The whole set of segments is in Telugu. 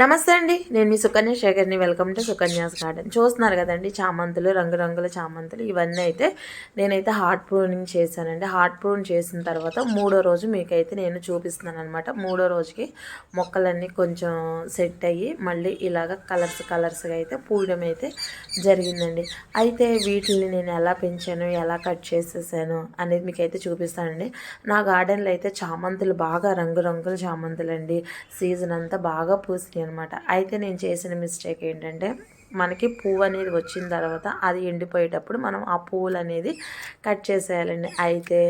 నమస్తే అండి. నేను మీ Sukanya శేఖర్ని. Welcome to Sukanya's garden. చూస్తున్నారు కదండి చామంతులు రంగురంగుల చామంతులు. ఇవన్నీ అయితే నేనైతే హార్ట్ ప్రూనింగ్ చేశానండి. హార్ట్ ప్రూన్ చేసిన తర్వాత మూడో రోజు మీకైతే నేను చూపిస్తున్నాను అనమాట మూడో రోజుకి మొక్కలన్నీ కొంచెం సెట్ అయ్యి మళ్ళీ ఇలాగ కలర్స్ కలర్స్గా అయితే పూయడం అయితే జరిగిందండి. అయితే వీటిని నేను ఎలా పెంచాను ఎలా కట్ చేసేసాను అనేది మీకైతే చూపిస్తానండి. నా గార్డెన్లో అయితే చామంతులు బాగా రంగురంగుల చామంతులు అండి సీజన్ అంతా బాగా పూసినాయి. అనమాట. అయితే నేను చేసిన మిస్టేక్ ఏంటంటే మనకి పువ్వు అనేది వచ్చిన తర్వాత అది ఎండిపోయేటప్పుడు మనం ఆ పువ్వులు అనేది కట్ చేసేయాలండి. అయితే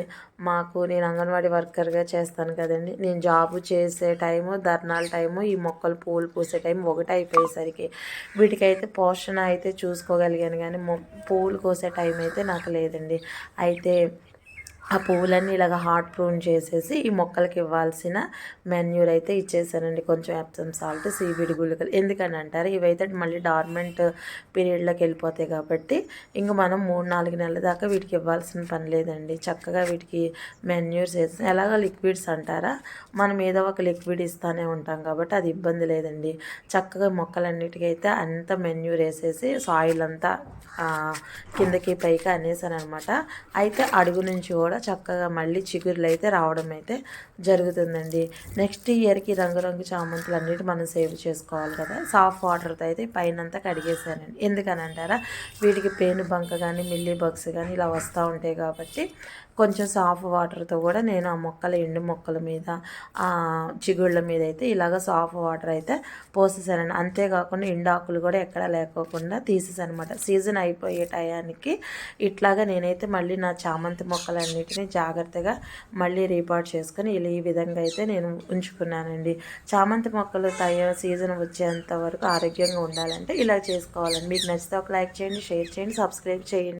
మాకు నేను అంగన్వాడీ వర్కర్గా చేస్తాను కదండి. నేను జాబ్ చేసే టైము ధర్నాల టైము ఈ మొక్కలు పువ్వులు పూసే టైం ఒకటి అయిపోయేసరికి. వీటికైతే పోషణ అయితే చూసుకోగలిగాను కానీ పువ్వులు కోసే టైం అయితే నాకు లేదండి. అయితే ఆ పువ్వులన్నీ ఇలాగ హార్ట్ ప్రూన్ చేసేసి ఈ మొక్కలకి ఇవ్వాల్సిన మెన్యూర్ అయితే ఇచ్చేసానండి. కొంచెం ఎప్సమ్ సాల్ట్ సీవిడి గుళికలు. ఎందుకని అంటారు? ఇవైతే మళ్ళీ డార్మెంట్ పీరియడ్లోకి వెళ్ళిపోతాయి కాబట్టి ఇంక మనం మూడు నాలుగు నెలల దాకా వీటికి ఇవ్వాల్సిన పని లేదండి. చక్కగా వీటికి మెన్యూర్స్ వేసి ఎలాగ లిక్విడ్స్ అంటారా? మనం ఏదో ఒక లిక్విడ్ ఇస్తూనే ఉంటాం కాబట్టి అది ఇబ్బంది లేదండి. చక్కగా మొక్కలన్నిటికైతే అంత మెన్యూర్ వేసేసి సాయిల్ అంతా కిందకి పైకి అనేసాను అనమాట అయితే అడుగు నుంచి కూడా చక్కగా మళ్ళీ చిగురులు అయితే రావడం అయితే జరుగుతుందండి. నెక్స్ట్ ఇయర్కి రంగురంగు చామంతులు అన్నిటి మనం సేవ్ చేసుకోవాలి కదా. సాఫ్ట్ వాటర్తో అయితే పైనంతా కడిగేసానండి ఎందుకనంటారా? వీటికి పేను బంక కానీ మిల్లీ బగ్స్ కానీ ఇలా వస్తూ ఉంటాయి కాబట్టి కొంచెం సాఫ్ట్ వాటర్తో కూడా నేను ఆ మొక్కల ఎండు మొక్కల మీద ఆ చిగుళ్ళ మీద అయితే ఇలాగ సాఫ్ట్ వాటర్ అయితే పోసేసానండి అంతేకాకుండా ఎండాకులు కూడా ఎక్కడ లేకోకుండా తీసేసానమాట సీజన్ అయిపోయే టయానికి ఇట్లాగా నేనైతే మళ్ళీ నా చామంతి మొక్కలన్నిటిని జాగ్రత్తగా మళ్ళీ రీపాట్ చేసుకొని ఇలా ఈ విధంగా అయితే నేను ఉంచుకున్నానండి. చామంతి మొక్కలు తయ సీజన్ వచ్చేంత వరకు ఆరోగ్యంగా ఉండాలంటే ఇలా చేసుకోవాలండి. మీకు నచ్చితే ఒక లైక్ చేయండి షేర్ చేయండి సబ్స్క్రైబ్ చేయండి.